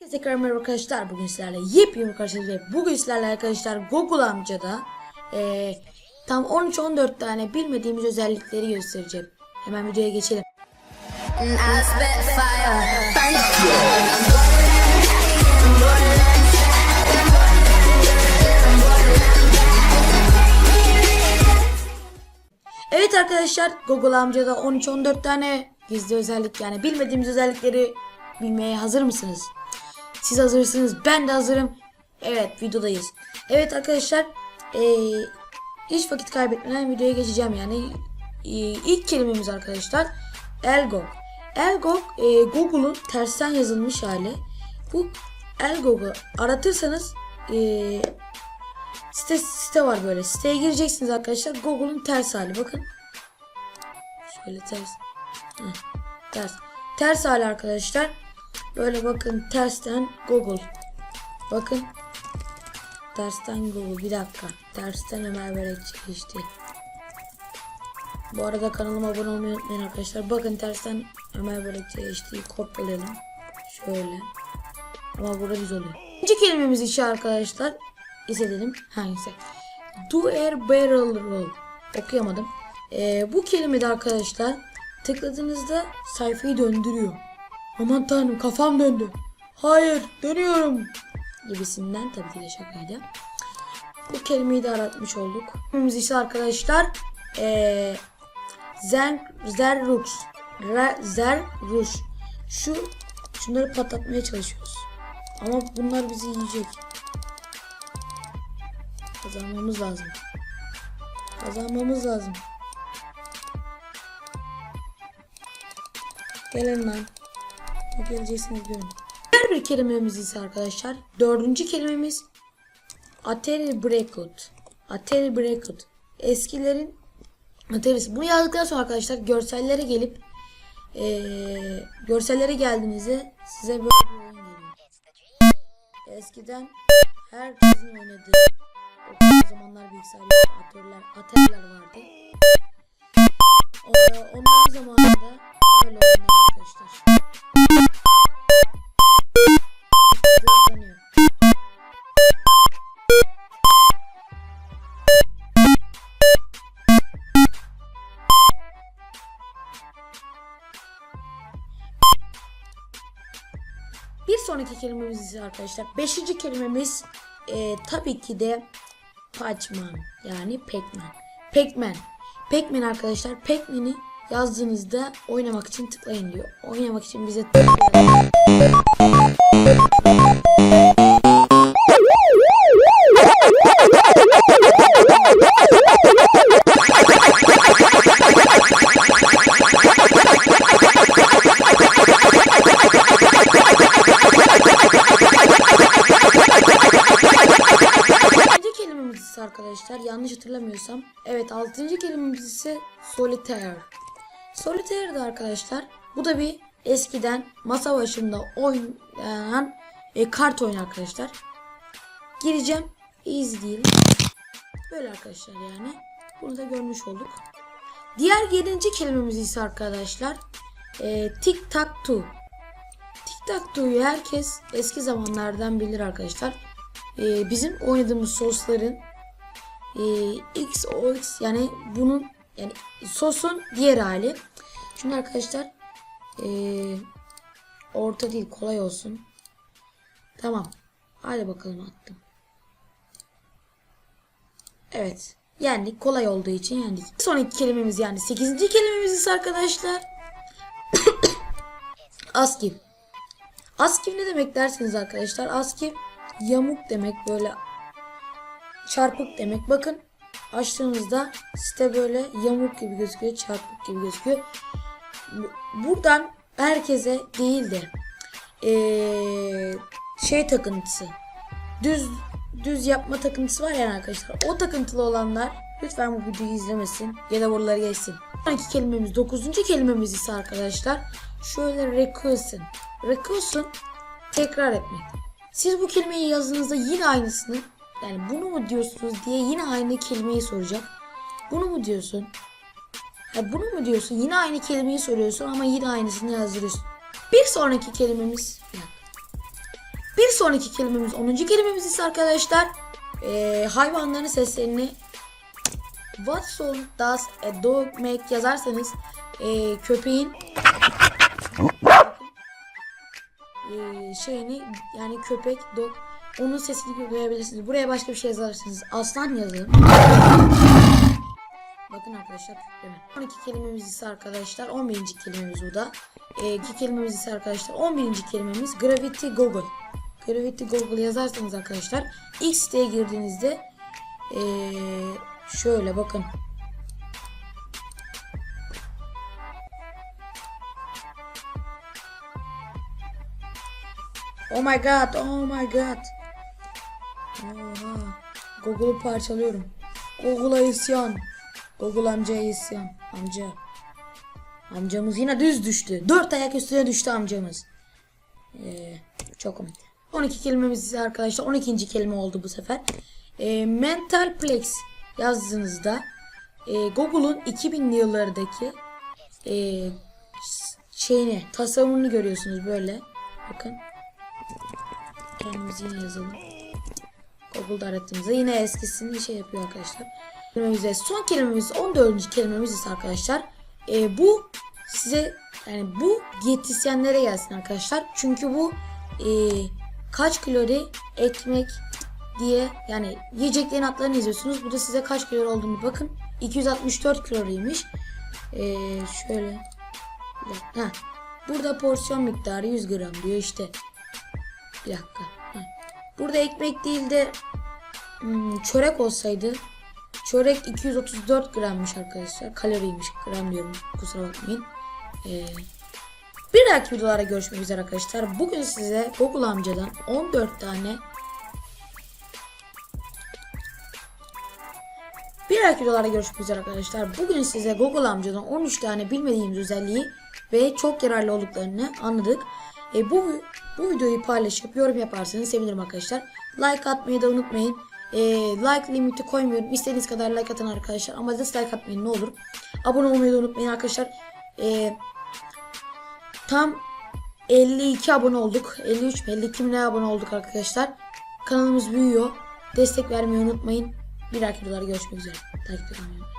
Tekrar merhaba arkadaşlar. Bugün sizlerle yepyeni ve Bugün sizlerle arkadaşlar Google amcada eee, tam 13-14 tane bilmediğimiz özellikleri göstereceğim. Hemen videoya geçelim. Evet arkadaşlar Google amcada 13-14 tane gizli özellik yani bilmediğimiz özellikleri bilmeye hazır mısınız? Siz hazırsınız ben de hazırım. Evet videodayız. Evet arkadaşlar eee, hiç vakit kaybetmeden videoya geçeceğim yani. Eee, ilk kelimemiz arkadaşlar Elgog. Elgog eee, Google'un tersten yazılmış hali. Bu Elgog'u aratırsanız eee site, site var böyle. Siteye gireceksiniz arkadaşlar. Google'un ters hali bakın. Şöyle ters. Heh, ters. Ters hali arkadaşlar. Böyle bakın tersten Google. Bakın. Tersten Google. Bir dakika. Tersten Ömer Börekçi işte. Bu arada kanalıma abone olmayı unutmayın arkadaşlar. Bakın tersten Ömer Börekçi geçtiği kopyalayalım. Şöyle. Ama burada düz oluyor. İkinci kelimemiz işi arkadaşlar. İzledim. Hangisi? Do air barrel roll. Okuyamadım. Ee, bu kelimede arkadaşlar tıkladığınızda sayfayı döndürüyor. Aman tanrım kafam döndü. Hayır dönüyorum. Gibisinden tabii ki de şakaydı. Bu kelimeyi de aratmış olduk. Kelimemiz ise arkadaşlar ee, zen, zerruş. Re- Zerruş. Şu şunları patlatmaya çalışıyoruz. Ama bunlar bizi yiyecek. Kazanmamız lazım. Kazanmamız lazım. Gelin lan. Ne geleceksiniz görün. Diğer bir kelimemiz ise arkadaşlar. Dördüncü kelimemiz Atari Breakout. Atari Breakout. Eskilerin Atari'si. Bunu yazdıktan sonra arkadaşlar görsellere gelip eee görsellere geldiğinizde size böyle bir oyun geliyor. Eskiden herkesin oynadığı o zamanlar bilgisayar atölyeler, atölyeler vardı. Ee, onların zamanında sonraki kelimemiz ise arkadaşlar. Beşinci kelimemiz e, tabii ki de Pac-Man yani. Pac-Man. Pac-Man arkadaşlar. Pac-Man'i yazdığınızda oynamak için tıklayın diyor. Oynamak için bize tıklayın. Altıncı kelimemiz ise solitaire. Solitaire de arkadaşlar bu da bir eskiden masa başında oynanan e, kart oyunu arkadaşlar. Gireceğim izleyelim. Böyle arkadaşlar yani. Bunu da görmüş olduk. Diğer yedinci kelimemiz ise arkadaşlar e, tic tac toe. Tic tac toe'yu herkes eski zamanlardan bilir arkadaşlar. Ee, bizim oynadığımız sosların e, XOX yani bunun yani sosun diğer hali. Şimdi arkadaşlar e, orta değil kolay olsun. Tamam. Hadi bakalım attım. Evet. Yendik. Kolay olduğu için yendik. Sonraki kelimemiz yani 8. kelimemiz ise arkadaşlar ASCII. ASCII ne demek dersiniz arkadaşlar? ASCII yamuk demek böyle çarpık demek. Bakın açtığınızda site böyle yamuk gibi gözüküyor, çarpık gibi gözüküyor. Bu- Buradan herkese değil de eee, şey takıntısı düz düz yapma takıntısı var yani arkadaşlar. O takıntılı olanlar lütfen bu videoyu izlemesin ya da buraları geçsin. Sonraki kelimemiz dokuzuncu kelimemiz ise arkadaşlar şöyle recursion. Recursion tekrar etmek. Siz bu kelimeyi yazdığınızda yine aynısını yani bunu mu diyorsunuz diye yine aynı kelimeyi soracak. Bunu mu diyorsun? Ha, bunu mu diyorsun? Yine aynı kelimeyi soruyorsun ama yine aynısını yazdırıyorsun. Bir sonraki kelimemiz bir sonraki kelimemiz 10. kelimemiz ise arkadaşlar eee, hayvanların seslerini What sound does a dog make yazarsanız eee, köpeğin eee, şeyini yani köpek dog onun sesini duyabilirsiniz. Buraya başka bir şey yazarsınız. Aslan yazın. Bakın arkadaşlar kütleme. 12 kelimemiz ise arkadaşlar 11. kelimemiz bu da. E, iki kelimemiz ise arkadaşlar 11. kelimemiz Gravity Google. Gravity Google yazarsanız arkadaşlar ilk siteye girdiğinizde e, şöyle bakın. Oh my god, oh my god. Oha. Google'u parçalıyorum. Google'a isyan. Google amcaya isyan. Amca. Amcamız yine düz düştü. Dört ayak üstüne düştü amcamız. Ee, çok komik. 12 kelimemiz arkadaşlar 12. kelime oldu bu sefer. Ee, mental plex yazdığınızda e, Google'un 2000'li yıllardaki e, şeyini tasarımını görüyorsunuz böyle. Bakın. Kendimizi yine yazalım. Google'da aradığımızda yine eskisini şey yapıyor arkadaşlar. Kelimemize son kelimemiz 14. kelimemiz ise arkadaşlar. E, bu size yani bu diyetisyenlere gelsin arkadaşlar. Çünkü bu e, kaç kalori ekmek diye yani yiyeceklerin adlarını yazıyorsunuz. Bu da size kaç kalori olduğunu bakın. 264 kaloriymiş. E, şöyle. Ha. Burada porsiyon miktarı 100 gram diyor işte. Bir dakika. Burada ekmek değil de hmm, çörek olsaydı çörek 234 grammış arkadaşlar. Kaloriymiş. Gram diyorum. Kusura bakmayın. Ee, bir dahaki videolarda görüşmek üzere arkadaşlar. Bugün size Google amcadan 14 tane Bir dahaki videolarda görüşmek üzere arkadaşlar. Bugün size Google amcadan 13 tane bilmediğimiz özelliği ve çok yararlı olduklarını anladık. E, bu bu videoyu paylaşıp yorum yaparsanız sevinirim arkadaşlar. Like atmayı da unutmayın. E, like limiti koymuyorum. İstediğiniz kadar like atın arkadaşlar. Ama dislike atmayın ne olur. Abone olmayı da unutmayın arkadaşlar. E, tam 52 abone olduk. 53 mi 52 mi ne abone olduk arkadaşlar. Kanalımız büyüyor. Destek vermeyi unutmayın. Bir dahaki videolarda görüşmek üzere. Takip edin.